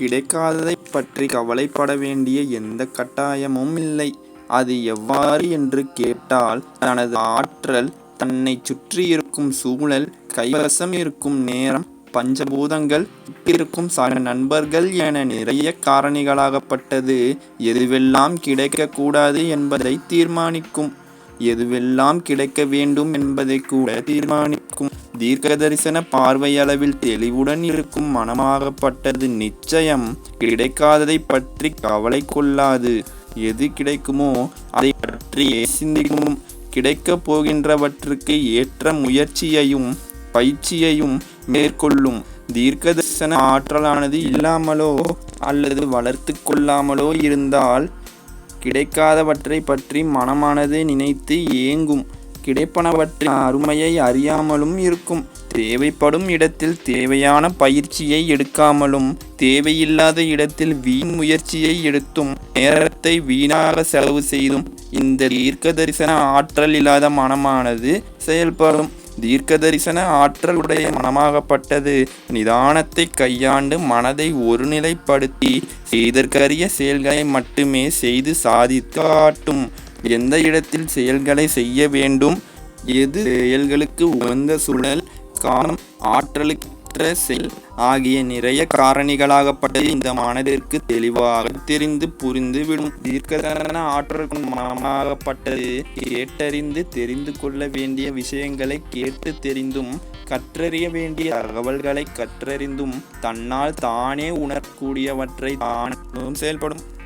கிடைக்காததை பற்றி கவலைப்பட வேண்டிய எந்த கட்டாயமும் இல்லை. அது எவ்வாறு என்று கேட்டால் தனது ஆற்றல் தன்னை சுற்றி இருக்கும் சூழல் கைவசம் இருக்கும் நேரம் பஞ்சபூதங்கள் இருக்கும் சக நண்பர்கள் என நிறைய காரணிகளாகப்பட்டது. எதுவெல்லாம் கிடைக்கக்கூடாது என்பதை தீர்மானிக்கும். எதுவெல்லாம் கிடைக்க வேண்டும் என்பதை கூட தீர்மானிக்கும். தீர்க்க தரிசன பார்வையளவில் தெளிவுடன் இருக்கும் மனமாகப்பட்டது நிச்சயம். கிடைக்காததை பற்றி கவலை கொள்ளாது எது கிடைக்குமோ அதை பற்றியே சிந்திக்கும். கிடைக்கப் போகின்றவற்றுக்கு ஏற்ற முயற்சியையும் பயிற்சியையும் மேற்கொள்ளும். தீர்க்க தரிசன ஆற்றலானது இல்லாமலோ அல்லது வளர்த்து கொள்ளாமலோ இருந்தால் கிடைக்காதவற்றை பற்றி மனமானது நினைத்து ஏங்கும். கிடைப்பனவற்றின் அருமையை அறியாமலும் இருக்கும். தேவைப்படும் இடத்தில் தேவையான பயிற்சியை எடுக்காமலும் தேவையில்லாத இடத்தில் வீண் முயற்சியை எடுத்தும் நேரத்தை வீணாக செலவு செய்தும் இந்த தீர்க்க தரிசன ஆற்றல் இல்லாத மனமானது செயல்படும். தீர்க்க தரிசன ஆற்றல் உடைய மனமாகப்பட்டது நிதானத்தை கையாண்டு மனதை ஒருநிலைப்படுத்தி செய்தற்கரிய செயல்களை மட்டுமே செய்து சாதித்து காட்டும். எந்த இடத்தில் செயல்களை செய்ய வேண்டும்? எது செயல்களுக்கு உகந்த சூழல்? காலம் ஆற்றலுக்கற்ற செயல் ஆகிய நிறைய காரணிகளாகப்பட்டது இந்த மனதிற்கு தெளிவாக தெரிந்து புரிந்து விடும் தீர்க்கதன ஆற்றல் மனமாகப்பட்டது கேட்டறிந்து தெரிந்து கொள்ள வேண்டிய விஷயங்களை கேட்டு தெரிந்தும் கற்றறிய வேண்டிய தகவல்களை கற்றறிந்தும் தன்னால் தானே உணரக்கூடியவற்றை தானும் செயல்படும்.